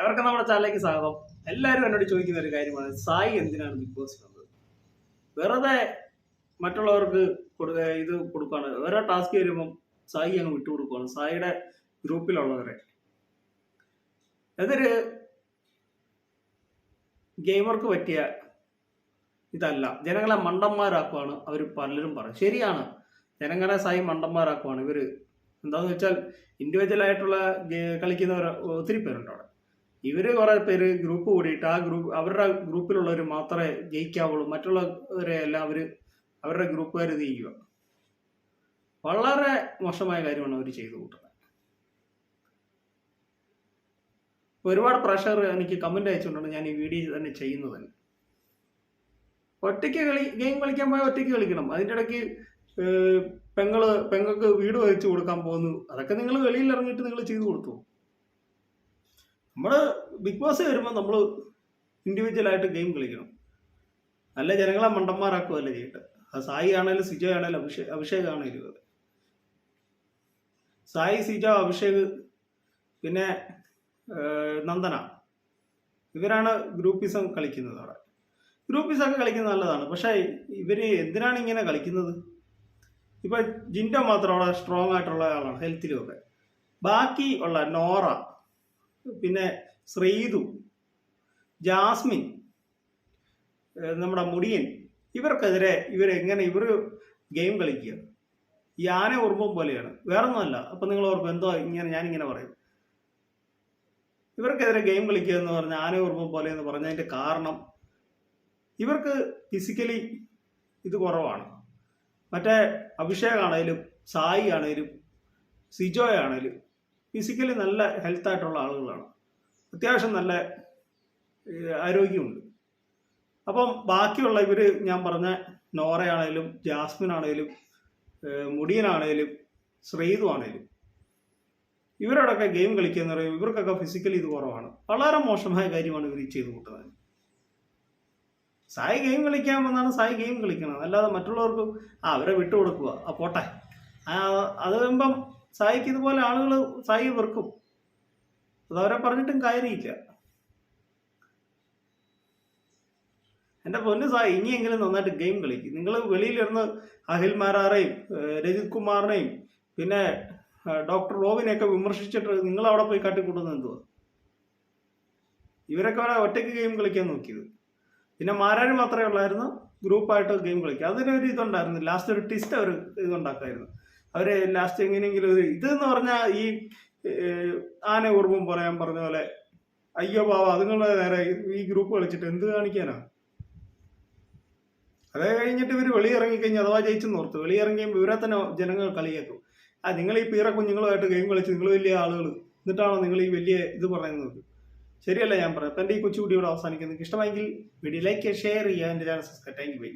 എവർക്ക് നമ്മുടെ ചാനലിലേക്ക് സ്വാഗതം. എല്ലാവരും എന്നോട് ചോദിക്കുന്ന ഒരു കാര്യമാണ് സായി എന്തിനാണ് ബിഗ് ബോസ് വന്നത്? വെറുതെ മറ്റുള്ളവർക്ക് കൊടുക്ക ഇത് കൊടുക്കുകയാണ് ഓരോ ടാസ്ക് വരുമ്പം സായി അങ്ങ് വിട്ടുകൊടുക്കുകയാണ് സായിയുടെ ഗ്രൂപ്പിലുള്ളവരെ അതൊരു ഗെയിമർക്ക് പറ്റിയ ഇതല്ല. ജനങ്ങളെ മണ്ടന്മാരാക്കുവാണ് അവർ പലരും പറയും ശരിയാണ്. ജനങ്ങളെ സായി മണ്ടന്മാരാക്കുവാണ്. ഇവർ എന്താന്ന് വെച്ചാൽ ഇൻഡിവിജ്വൽ ആയിട്ടുള്ള കളിക്കുന്നവർ ഒത്തിരി പേരുണ്ട് അവിടെ. ഇവർ കുറെ പേര് ഗ്രൂപ്പ് കൂടിയിട്ട് ആ ഗ്രൂപ്പ് അവരുടെ ഗ്രൂപ്പിലുള്ളവർ മാത്രമേ ജയിക്കാവുള്ളൂ. മറ്റുള്ളവരെ എല്ലാം അവർ അവരുടെ ഗ്രൂപ്പുകാർ ജയിക്കുക വളരെ മോശമായ കാര്യമാണ് അവർ ചെയ്തു കൂട്ടുന്നത്. ഒരുപാട് പ്രഷർ എനിക്ക് കമന്റ് അയച്ചുകൊണ്ടാണ് ഞാൻ ഈ വീഡിയോ തന്നെ ചെയ്യുന്നത് തന്നെ. ഒറ്റയ്ക്ക് കളി ഗെയിം കളിക്കാൻ പോയാൽ ഒറ്റയ്ക്ക് കളിക്കണം. അതിന്റെ ഇടയ്ക്ക് പെങ്ങൾ പെങ്ങൾക്ക് വീട് വഹിച്ചു കൊടുക്കാൻ പോകുന്നു. അതൊക്കെ നിങ്ങൾ വെളിയിൽ ഇറങ്ങിയിട്ട് നിങ്ങൾ ചെയ്തു കൊടുത്തു. നമ്മൾ ബിഗ് ബോസ് വരുമ്പോൾ നമ്മൾ ഇൻഡിവിജ്വൽ ആയിട്ട് ഗെയിം കളിക്കണം. നല്ല ജനങ്ങളെ മണ്ടന്മാരാക്കുകയല്ല ചെയ്യട്ടെ. അത് സായി ആണേലും സിജോ ആണേലും അഭിഷേക് അഭിഷേക് ആണേലും അതെ സായി സിജോ അഭിഷേക് പിന്നെ നന്ദന. ഇവരാണ് ഗ്രൂപ്പിസം കളിക്കുന്നത് അവിടെ. ഗ്രൂപ്പിസം ഒക്കെ കളിക്കുന്നത് നല്ലതാണ്. പക്ഷേ ഇവർ എന്തിനാണ് ഇങ്ങനെ കളിക്കുന്നത്? ഇപ്പൊ ജിൻഡോ മാത്രം അവിടെ സ്ട്രോങ് ആയിട്ടുള്ള ആളാണ് ഹെൽത്തിലും ഒക്കെ. ബാക്കി ഉള്ള നോറ പിന്നെ ശ്രീതു ജാസ്മിൻ നമ്മുടെ മുടിയൻ ഇവർക്കെതിരെ ഇവരെങ്ങനെ ഇവർ ഗെയിം കളിക്കുക. ഈ ആന ഉറുമ്പം പോലെയാണ്. വേറൊന്നുമല്ല. അപ്പം നിങ്ങൾ ഓർക്കും എന്തോ ഇങ്ങനെ ഞാനിങ്ങനെ പറയും. ഇവർക്കെതിരെ ഗെയിം കളിക്കുക എന്ന് പറഞ്ഞ ആന ഉറുമ്പം പോലെ എന്ന് പറഞ്ഞതിന്റെ കാരണം ഇവർക്ക് ഫിസിക്കലി ഇത് കുറവാണ്. മറ്റേ അഭിഷേക് ആണേലും സായി ആണേലും സിജോ ആണേലും ഫിസിക്കലി നല്ല ഹെൽത്ത് ആയിട്ടുള്ള ആളുകളാണ്. അത്യാവശ്യം നല്ല ആരോഗ്യമുണ്ട്. അപ്പം ബാക്കിയുള്ള ഇവർ ഞാൻ പറഞ്ഞ നോറയാണേലും ജാസ്മിൻ ആണേലും മുടിയനാണേലും ശ്രീതു ആണേലും ഇവരോടൊക്കെ ഗെയിം കളിക്കുന്ന പറയും ഇവർക്കൊക്കെ ഫിസിക്കലി ഇത് കുറവാണ്. വളരെ മോശമായ കാര്യമാണ് ഇവർ ചെയ്തു കൂട്ടുന്നത്. സായി ഗെയിം കളിക്കാൻ വന്നാണ് സായി ഗെയിം കളിക്കണം അല്ലാതെ മറ്റുള്ളവർക്ക് ആ അവരെ വിട്ടുകൊടുക്കുക. ആ പോട്ടെ. അത് സായിക്ക് ഇതുപോലെ ആളുകൾ സായി വെറുക്കും. അത് അവരെ പറഞ്ഞിട്ടും കാര്യമില്ല. എന്റെ പൊന്ന് സായി ഇനിയെങ്കിലും നന്നായിട്ട് ഗെയിം കളിക്കും. നിങ്ങൾ വെളിയിലിരുന്ന് അഹിൽ മാരാറേയും രജിത് കുമാറിനെയും പിന്നെ ഡോക്ടർ റോബിനെയൊക്കെ വിമർശിച്ചിട്ട് നിങ്ങൾ അവിടെ പോയി കാട്ടിക്കൂട്ടുന്നത് എന്തുവാ? ഇവരൊക്കെ അവിടെ ഒറ്റയ്ക്ക് ഗെയിം കളിക്കാൻ നോക്കിയത്. പിന്നെ മാരാര് മാത്രമേ ഉള്ളായിരുന്നു ഗ്രൂപ്പായിട്ട് ഗെയിം കളിക്കുക. അതിനൊരു ഇതുണ്ടായിരുന്നു. ലാസ്റ്റ് ഒരു ട്വിസ്റ്റ് അവർ ഇതുണ്ടാക്കായിരുന്നു. അവർ ലാസ്റ്റ് എങ്ങനെയെങ്കിലും ഇത് ഇതെന്ന് പറഞ്ഞാൽ ഈ ആന ഉറുമ്പും പറയാൻ പറഞ്ഞ പോലെ അയ്യോ ബാബ അതുങ്ങളുടെ നേരെ ഈ ഗ്രൂപ്പ് കളിച്ചിട്ട് എന്ത് കാണിക്കാനാ? അത് കഴിഞ്ഞിട്ട് ഇവർ വെളിയിറങ്ങിക്കഴിഞ്ഞാൽ അഥവാ ജയിച്ചെന്ന് ഓർത്ത് വെളിയിറങ്ങിയും ഇവരെ തന്നെ ജനങ്ങൾ കളിയാക്കും. ആ നിങ്ങൾ ഈ പീറ കുഞ്ഞുങ്ങളുമായിട്ട് ഗെയിം കളിച്ച് നിങ്ങൾ വലിയ ആളുകൾ എന്നിട്ടാണോ നിങ്ങൾ ഈ വലിയ ഇത് പറയുന്നത്? ശരിയല്ല ഞാൻ പറയാം. എന്റെ ഈ കൊച്ചുകുട്ടി ഇവിടെ അവസാനിക്കുന്നത് ഇഷ്ടമായെങ്കിൽ വീഡിയോ ലൈക്ക് ഷെയർ ചെയ്യുക. എന്റെ channel subscribe thank you bye